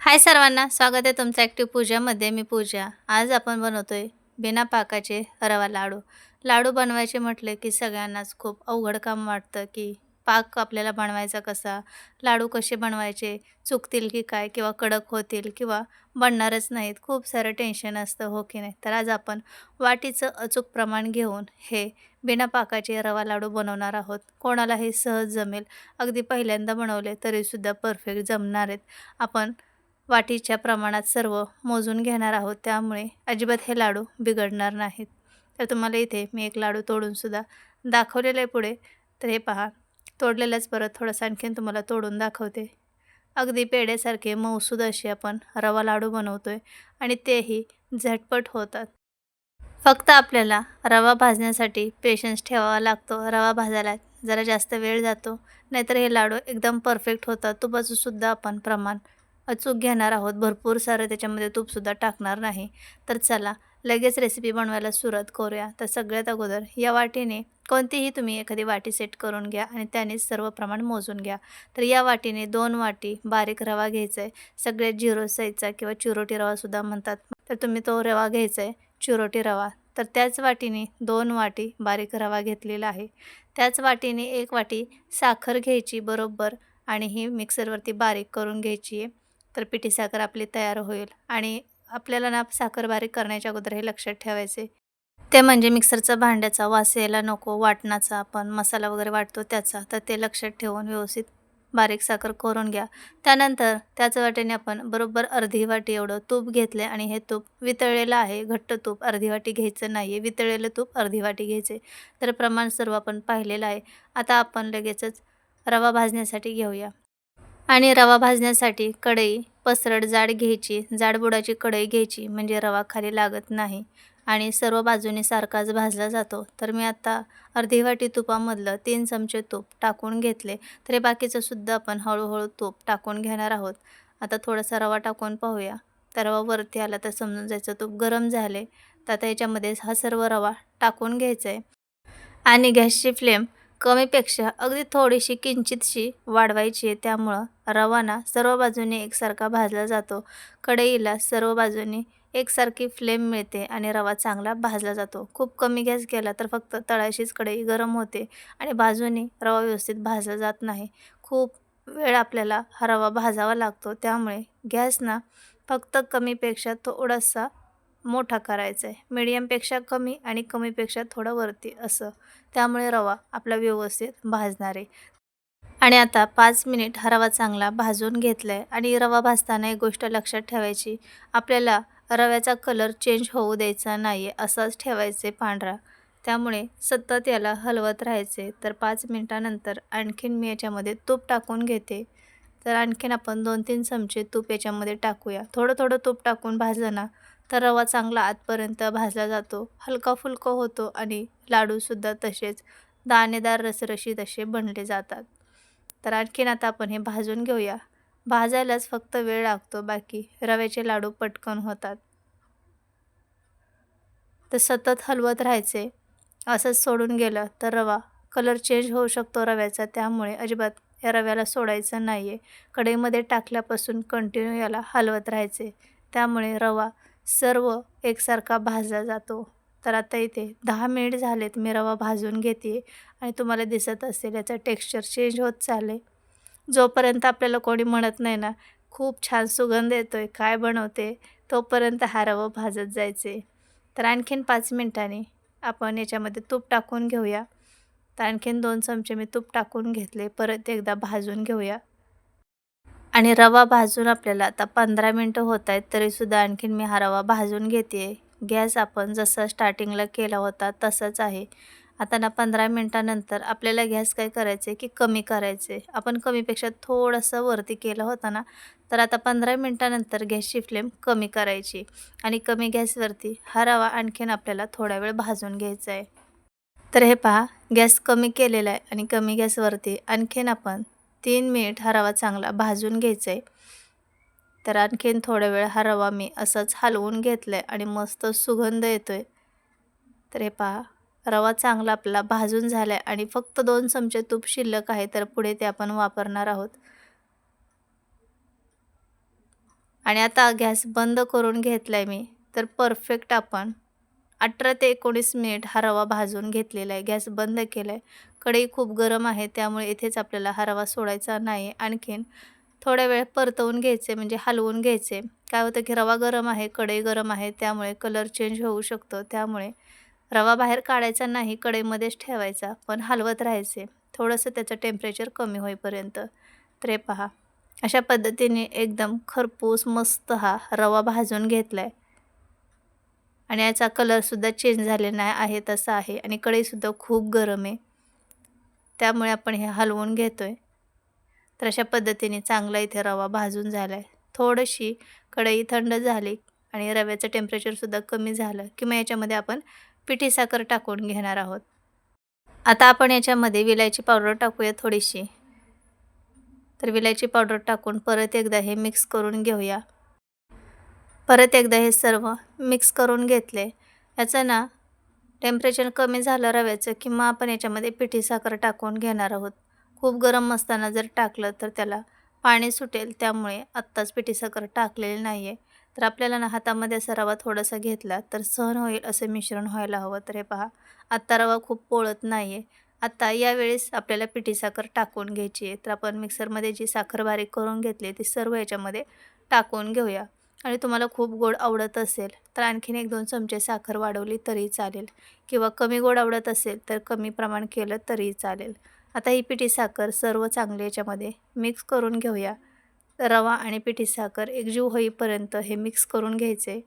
हाय सर्वांना स्वागत आहे तुमचं ॲक्टिव्ह पूजामध्ये मी पूजा. आज आपण बनवतोय बिना पाकाचे रवा लाडू. लाडू बनवायचे म्हटले की सगळ्यांनाच खूप अवघड काम वाटतं की पाक आपल्याला बनवायचा कसा लाडू कसे बनवायचे चुकतील की काय किंवा कडक होतील किंवा बनणारच नाहीत खूप सारं टेन्शन असतं हो की नाही? तर आज आपण वाटीचं अचूक प्रमाण घेऊन हे बिना पाकाचे रवा लाडू बनवणार आहोत. कोणालाही सहज जमेल. अगदी पहिल्यांदा बनवले तरीसुद्धा परफेक्ट जमणार आहेत. आपण वाटीच्या प्रमाणात सर्व मोजून घेणार आहोत. त्यामुळे अजिबात हे लाडू बिघडणार नाहीत. तर तुम्हाला इथे मी एक लाडू तोडूनसुद्धा दाखवलेलं आहे पुढे. तर हे पहा तोडलेलंच परत थोडंसं आणखीन तुम्हाला तोडून दाखवते. अगदी पेढ्यासारखे मऊसूद असे आपण रवा लाडू बनवतो आहे आणि तेही झटपट होतात. फक्त आपल्याला रवा भाजण्यासाठी पेशन्स ठेवावा लागतो. रवा भाजायला जरा जास्त वेळ जातो. नाहीतर हे लाडू एकदम परफेक्ट होतात. तुपाचंसुद्धा आपण प्रमाण अचूक घेणार आहोत. भरपूर सारं त्याच्यामध्ये तूपसुद्धा टाकणार नाही. तर चला लगेच रेसिपी बनवायला सुरुवात करूया. तर सगळ्यात अगोदर या वाटीने कोणतीही तुम्ही एखादी वाटी सेट करून घ्या आणि त्यानेच सर्व प्रमाण मोजून घ्या. तर या वाटीने दोन वाटी बारीक रवा घ्यायचा आहे सगळ्यात झिरो साईजचा किंवा चिरोटी रवासुद्धा म्हणतात. तर तुम्ही तो रवा घ्यायचा आहे चिरोटी रवा. तर त्याच वाटीने दोन वाटी बारीक रवा घेतलेला आहे. त्याच वाटीने एक वाटी साखर घ्यायची बरोबर आणि ही मिक्सरवरती बारीक करून घ्यायची आहे तर पिठी साखर आपली तयार होईल आणि आपल्याला ना साखर बारीक करण्याच्या अगोदर हे लक्षात ठेवायचे. ते म्हणजे मिक्सरचा भांड्याचा वास यायला नको वाटणाचा आपण मसाला वगैरे वाटतो त्याचा तर ते लक्षात ठेवून व्यवस्थित बारीक साखर करून घ्या. त्यानंतर त्याच वाटेने आपण बरोबर अर्धी वाटी एवढं तूप घेतले आणि हे तूप वितळलेलं आहे घट्ट तूप अर्धी वाटी घ्यायचं नाही आहे वितळलेलं तूप अर्धी वाटी घ्यायचे. तर प्रमाण सर्व आपण पाहिलेलं आहे. आता आपण लगेचच रवा भाजण्यासाठी घेऊया. आणि रवा भाजण्यासाठी कढई पसरट जाड घ्यायची. जाडबुडाची कढई घ्यायची म्हणजे रवा खाली लागत नाही आणि सर्व बाजूने सारखाच भाजला जातो. तर मी आता अर्धी वाटी तुपामधलं तीन चमचे तूप टाकून घेतले. तर हे बाकीचं सुद्धा आपण हळूहळू तूप टाकून घेणार आहोत. आता थोडासा रवा टाकून पाहूया. तर रवा वरती आला तर समजून जायचं तूप गरम झाले. तर आता याच्यामध्ये हा सर्व रवा टाकून घ्यायचा आहे आणि गॅसची फ्लेम कमीपेक्षा अगदी थोडीशी किंचितशी वाढवायची आहे. त्यामुळं रवाना सर्व बाजूने एकसारखा भाजला जातो. कढईला सर्व बाजूने एकसारखी फ्लेम मिळते आणि रवा चांगला भाजला जातो. खूप कमी गॅस केला तर फक्त तळाशीच कढई गरम होते आणि बाजूने रवा व्यवस्थित भाजला जात नाही. खूप वेळ आपल्याला हा रवा भाजावा लागतो. त्यामुळे गॅसना फक्त कमीपेक्षा थोडासा मोठा करायचा आहे मीडियमपेक्षा कमी आणि कमीपेक्षा थोडं वरती असं. त्यामुळे रवा आपला व्यवस्थित भाजणार. आहे आणि आता पाच मिनिट हा रवा चांगला भाजून घेतला आहे आणि रवा भाजताना एक गोष्ट लक्षात ठेवायची. आपल्याला रव्याचा कलर चेंज होऊ द्यायचा नाही आहे असाच ठेवायचे पांढरा. त्यामुळे सतत याला हलवत राहायचे तर पाच मिनटानंतर आणखीन मी याच्यामध्ये तूप टाकून घेते. तर आणखीन आपण दोन तीन चमचे तूप याच्यामध्ये टाकूया. थोडं थोडं तूप टाकून भाजलं ना तर रवा चांगला आतपर्यंत भाजला जातो. हलका फुलका होतो आणि लाडूसुद्धा तसेच दाणेदार रसरशीत असे बनले जातात. तर आणखीन आता आपण हे भाजून घेऊया. भाजायलाच फक्त वेळ लागतो बाकी रव्याचे लाडू पटकन होतात. तर सतत हलवत राहायचे. असंच सोडून गेलं तर रवा कलर चेंज होऊ शकतो रव्याचा त्यामुळे अजिबात या रव्याला सोडायचं नाही आहे कढईमध्ये टाकल्यापासून कंटिन्यू याला हलवत राहायचे. त्यामुळे रवा सर्व एकसारखा भाजला जातो. तर आता इथे दहा मिनिट झालेत मी रवा भाजून घेते आणि तुम्हाला दिसत असेल याचं टेक्स्चर चेंज होत चालले जोपर्यंत आपल्याला कोणी म्हणत नाही ना खूप छान सुगंध येतो आहे काय बनवते तोपर्यंत हा रवा भाजत जायचे. तर आणखीन पाच मिनटांनी आपण याच्यामध्ये तूप टाकून घेऊया. तर आणखीन दोन चमचे मी तूप टाकून घेतले परत एकदा भाजून घेऊया. आणि रवा भाजून आपल्याला आता पंधरा मिनटं होत आहेत तरीसुद्धा आणखीन मी हा रवा भाजून घेते. गॅस आपण जसं स्टार्टिंगला केला होता तसंच आहे. आता ना पंधरा मिनटानंतर आपल्याला गॅस काय करायचे की कमी करायचे आपण कमीपेक्षा थोडंसं वरती केलं होतं ना तर आता पंधरा मिनटानंतर गॅसची फ्लेम कमी करायची. आणि कमी गॅसवरती हा रवा आणखीन आपल्याला थोडा वेळ भाजून घ्यायचा आहे तर हे पहा गॅस कमी केलेला आहे आणि कमी गॅसवरती आणखीन आपण तीन मिनिट हा रवा चांगला भाजून घ्यायचा आहे तर आणखीन थोडा वेळ हा रवा मी असंच हलवून घेतला आहे आणि मस्त सुगंध येतो आहे तर हे पहा रवा चांगला आपला भाजून झाला आहे आणि फक्त दोन चमचे तूप शिल्लक आहे तर पुढे ते आपण वापरणार आहोत. आणि आता गॅस बंद करून घेतला आहे मी तर परफेक्ट आपण अठरा ते एकोणीस मिनिट हा रवा भाजून घेतलेला आहे. गॅस बंद केला आहे कढई खूप गरम आहे त्यामुळे इथेच आपल्याला हा रवा सोडायचा नाही. आणखीन थोड्या वेळ परतवून घ्यायचे म्हणजे हलवून घ्यायचे. काय होतं की रवा गरम आहे कढई गरम आहे त्यामुळे कलर चेंज होऊ शकतो. त्यामुळे रवा बाहेर काढायचा नाही कढईमध्येच ठेवायचा पण हलवत राहायचे. थोडंसं त्याचं टेम्परेचर कमी होईपर्यंत. तर हे पहा. अशा पद्धतीने एकदम खरपूस मस्त हा रवा भाजून घेतला आहे आणि याचा कलरसुद्धा चेंज झालेला नाही आहे तसा आहे. आणि कढईसुद्धा खूप गरम आहे. त्यामुळे आपण हे हलवून घेतो आहे तर अशा पद्धतीने चांगला इथे रवा भाजून झाला आहे थोडीशी कढई थंड झाली आणि रव्याचं टेम्परेचरसुद्धा कमी झालं की मग याच्यामध्ये आपण पिठी साखर टाकून घेणार आहोत. आता आपण याच्यामध्ये विलायची पावडर टाकूया थोडीशी. तर विलायची पावडर टाकून परत एकदा हे मिक्स करून घेऊया. परत एकदा हे सर्व मिक्स करून घेतले. याचं ना टेम्परेचर कमी झालं रव्याचं किंवा आपण याच्यामध्ये पिठी साखर टाकून घेणार आहोत. खूप गरम असताना जर टाकलं तर त्याला पाणी सुटेल त्यामुळे आत्ताच पिठी साखर टाकलेली नाही आहे तर आपल्याला ना हातामध्ये असा रवा थोडासा घेतला तर सहन होईल असं मिश्रण व्हायला हवं. तर हे पहा आत्ता रवा खूप पोळत नाही आहे आत्ता यावेळेस आपल्याला पिठी साखर टाकून घ्यायची आहे. तर आपण मिक्सरमध्ये जी साखर बारीक करून घेतली ती सर्व याच्यामध्ये टाकून घेऊया. आणि तुम्हाला खूप गोड आवडत असेल तर आणखीन एक दोन चमचे साखर वाढवली तरी चालेल. किंवा कमी गोड आवडत असेल तर कमी प्रमाण केलं तरी चालेल. आता ही पिठी साखर सर्व चांगले याच्यामध्ये मिक्स करून घेऊया. रवा आणि पिठी साखर एकजीव होईपर्यंत हे मिक्स करून घ्यायचे.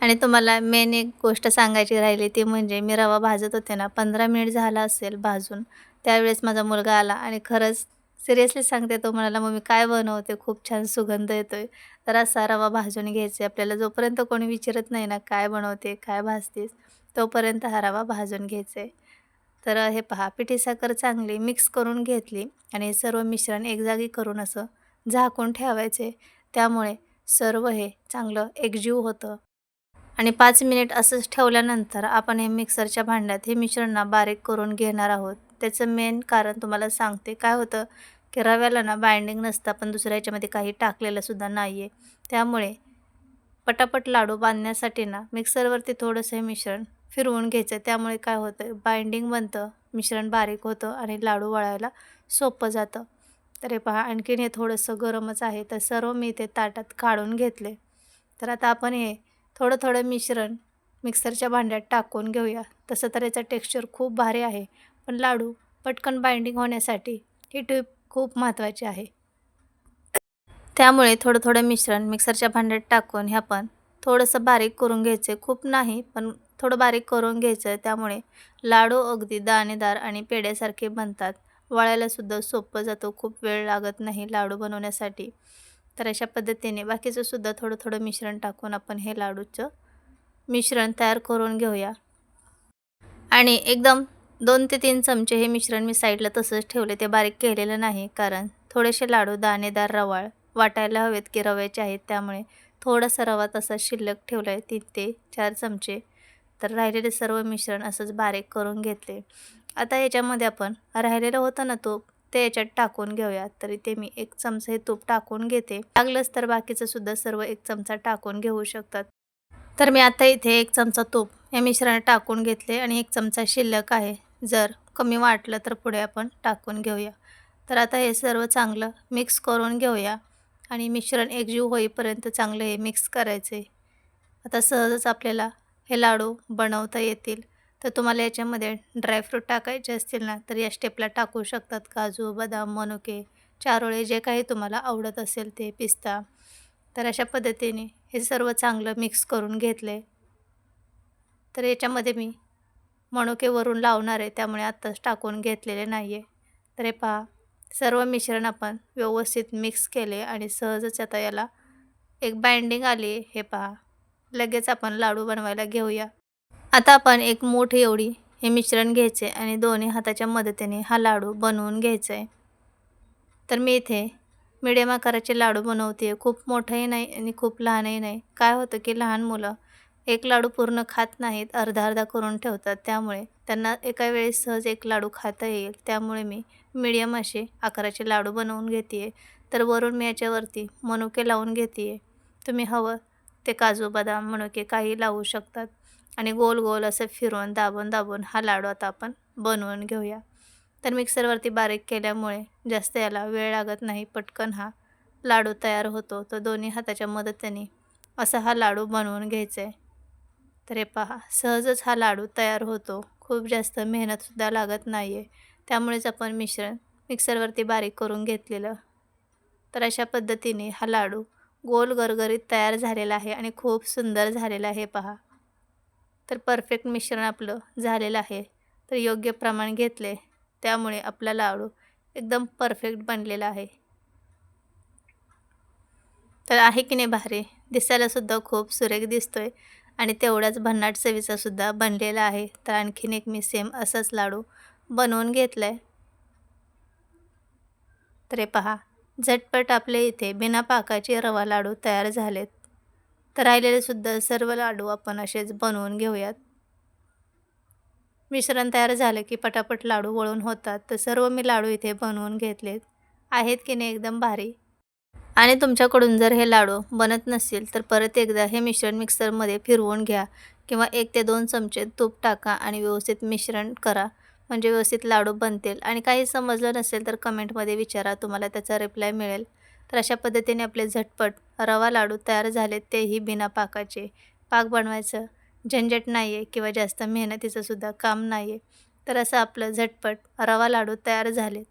आणि तुम्हाला मेन एक गोष्ट सांगायची राहिली ती म्हणजे मी रवा भाजत होते ना पंधरा मिनिट झाला असेल भाजून. त्यावेळेस माझा मुलगा आला आणि खरंच सिरियसली सांगते तो म्हणाला मग मी काय बनवते? खूप छान सुगंध येतो आहे तर असा रवा भाजून घ्यायचे. आपल्याला जोपर्यंत कोणी विचारत नाही ना काय बनवते काय भाजतेस तोपर्यंत हा रवा भाजून घ्यायचा. आहे तर हे पहा पिठी साखर चांगली मिक्स करून घेतली आणि सर्व मिश्रण एक जागी करून असं झाकून ठेवायचे. त्यामुळे सर्व हे चांगलं एकजीव होतं. आणि पाच मिनिट असंच ठेवल्यानंतर आपण हे मिक्सरच्या भांड्यात हे मिश्रण बारीक करून घेणार आहोत. त्याचं मेन कारण तुम्हाला सांगते. काय होतं? की रव्याला ना बाइंडिंग नसतं. पण दुसऱ्या याच्यामध्ये काही टाकलेलंसुद्धा नाही आहे त्यामुळे पटापट लाडू बांधण्यासाठी ना मिक्सरवरती थोडंसं हे मिश्रण फिरवून घ्यायचं. त्यामुळे काय होतं बाइंडिंग बनतं मिश्रण बारीक होतं आणि लाडू वळायला सोपं जातं. तर हे पहा आणखीन हे थोडंसं गरमच आहे. तर सर्व मी ते ताटात काढून घेतले. तर आता आपण हे थोडं थोडं मिश्रण मिक्सरच्या भांड्यात टाकून घेऊया. तसं तर याचं टेक्स्चर खूप भारी आहे. पण लाडू पटकन बाइंडिंग होण्यासाठी ही टिप खूप महत्त्वाची आहे. त्यामुळे थोडं थोडं मिश्रण मिक्सरच्या भांड्यात टाकून हे आपण थोडंसं बारीक करून घ्यायचे. खूप नाही पण थोडं बारीक करून घ्यायचं. त्यामुळे लाडू अगदी दाणेदार आणि पेढ्यासारखे बनतात. वळायलासुद्धा सोपं जातो. खूप वेळ लागत नाही लाडू बनवण्यासाठी. तर अशा पद्धतीने बाकीचं सुद्धा थोडं थोडं मिश्रण टाकून आपण हे लाडूचं मिश्रण तयार करून घेऊया. आणि एकदम दोन ते तीन चमचे हे मिश्रण मी साईडला तसंच ठेवले ते बारीक केलेलं नाही कारण थोडेसे लाडू दाणेदार रवाळ वाटायला हवेत की रव्याचे आहेत त्यामुळे थोडासा रवा तसा शिल्लक ठेवला आहे तीन ते चार चमचे. तर राहिलेले सर्व मिश्रण असंच बारीक करून घेतले. आता याच्यामध्ये आपण राहिलेलं होतं ना तूप ते याच्यात टाकून घेऊया. तरी ते मी एक चमचा हे तूप टाकून घेते. लागलंच तर बाकीचं सुद्धा सर्व एक चमचा टाकून घेऊ शकतात. तर मी आता इथे एक चमचा तूप या मिश्रणात टाकून घेतले आणि एक चमचा शिल्लक आहे. जर कमी वाटलं तर पुढे आपण टाकून घेऊया. तर आता हे सर्व चांगलं मिक्स करून घेऊया आणि मिश्रण एकजीव होईपर्यंत चांगलं हे मिक्स करायचे. आता सहजच आपल्याला हे लाडू बनवता येतील. तर तुम्हाला याच्यामध्ये ड्रायफ्रूट टाकायचे असतील ना तर या स्टेपला टाकू शकतात. काजू बदाम मनुके चारोळे जे काही तुम्हाला आवडत असेल ते पिस्ता. तर अशा पद्धतीने हे सर्व चांगलं मिक्स करून घेतले. तर याच्यामध्ये मी मणुके वरून लावणार आहे त्यामुळे आत्ताच टाकून घेतलेले नाही आहे तर हे पहा सर्व मिश्रण आपण व्यवस्थित मिक्स केले आणि सहजच आता याला एक बाइंडिंग आली हे पहा लगेच आपण लाडू बनवायला घेऊया. आता आपण एक मोठी एवढी हे मिश्रण घ्यायचे आणि दोन्ही हाताच्या मदतीने हा लाडू बनवून घ्यायचा आहे तर मी इथे मिडियम आकाराचे लाडू बनवते खूप मोठंही नाही आणि खूप लहानही नाही. काय होतं की लहान मुलं एक लाडू पूर्ण खात नाहीत अर्धा अर्धा करून ठेवतात. त्यामुळे त्यांना एका वेळेस सहज एक लाडू खाता येईल. त्यामुळे मी मिडियम असे आकाराचे लाडू बनवून घेते तर वरून मी याच्यावरती मनुके लावून घेते आहे तुम्ही हवं ते काजू बदाम मनुके काही लावू शकतात. आणि गोल गोल असं फिरवून दाबून दाबून हा लाडू आता आपण बनवून घेऊया. तर मिक्सरवरती बारीक केल्यामुळे जास्त याला वेळ लागत नाही पटकन हा लाडू तयार होतो. तर दोन्ही हाताच्या मदतीने असा हा लाडू बनवून घ्यायचा आहे तर हे पहा सहजच हा लाडू तयार होतो. खूप जास्त मेहनतसुद्धा लागत नाही आहे त्यामुळेच आपण मिश्रण मिक्सरवरती बारीक करून घेतलेलं. तर अशा पद्धतीने हा लाडू गोल गरगरीत तयार झालेला आहे आणि खूप सुंदर झालेला आहे पहा. तर परफेक्ट मिश्रण आपलं झालेलं आहे. तर योग्य प्रमाण घेतले. त्यामुळे आपला लाडू एकदम परफेक्ट बनलेला आहे. तर आहे की नाही भारी? दिसायलासुद्धा खूप सुरेख दिसतोय. आणि तेवढाच भन्नाट चवीचासुद्धा बनलेला आहे. तर आणखीन एक मी सेम असंच लाडू बनवून घेतलं आहे तर हे पहा झटपट आपले इथे बिना पाकाचे रवा लाडू तयार झालेत. तर राहिलेलेसुद्धा सर्व लाडू आपण असेच बनवून घेऊयात. मिश्रण तयार झालं की पटापट लाडू वळून होतात. तर सर्व मी लाडू इथे बनवून घेतलेत. आहेत की नाही एकदम भारी? आणि तुमच्याकडून जर हे लाडू बनत नसेल तर परत एकदा हे मिश्रण मिक्सरमध्ये फिरवून घ्या किंवा एक ते दोन चमचे तूप टाका आणि व्यवस्थित मिश्रण करा. म्हणजे व्यवस्थित लाडू बनतील. आणि काही समजलं नसेल तर कमेंटमध्ये विचारा तुम्हाला त्याचा रिप्लाय मिळेल. तर अशा पद्धतीने आपले झटपट रवा लाडू तयार झाले तेही बिना पाकाचे. पाक बनवायचं झंझट नाही आहे किंवा जास्त मेहनतीचंसुद्धा काम नाही आहे तर असं आपलं झटपट रवा लाडू तयार झाले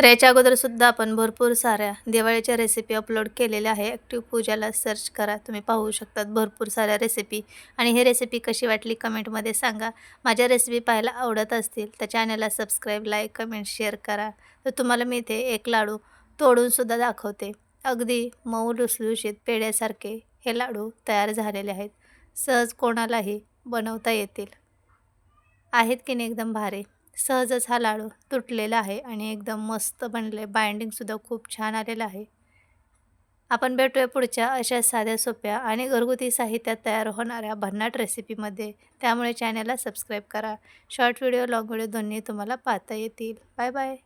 तर याच्या अगोदरसुद्धा आपण भरपूर साऱ्या दिवाळीच्या रेसिपी अपलोड केलेल्या आहे. ॲक्टिव्ह पूजाला सर्च करा. तुम्ही पाहू शकतात भरपूर साऱ्या रेसिपी आणि ही रेसिपी कशी वाटली कमेंटमध्ये सांगा. माझ्या रेसिपी पाहायला आवडत असतील तर चॅनलला सबस्क्राईब लाईक कमेंट शेअर करा. तर तुम्हाला मी इथे एक लाडू तोडूनसुद्धा दाखवते. अगदी मऊ लुसलुशीत पेढ्यासारखे हे लाडू तयार झालेले आहेत. सहज कोणालाही बनवता येतील. आहेत की नाही एकदम भारी? सहजच हा लाडू तुटलेला आहे आणि एकदम मस्त बनले बाइंडिंगसुद्धा खूप छान आलेलं आहे. आपण भेटूया पुढच्या अशा साध्या सोप्या आणि घरगुती साहित्यात तयार होणाऱ्या भन्नाट रेसिपीमध्ये त्यामुळे चॅनलला सबस्क्राईब करा. शॉर्ट व्हिडिओ लॉंग व्हिडिओ दोन्ही तुम्हाला पाहता येतील. Bye bye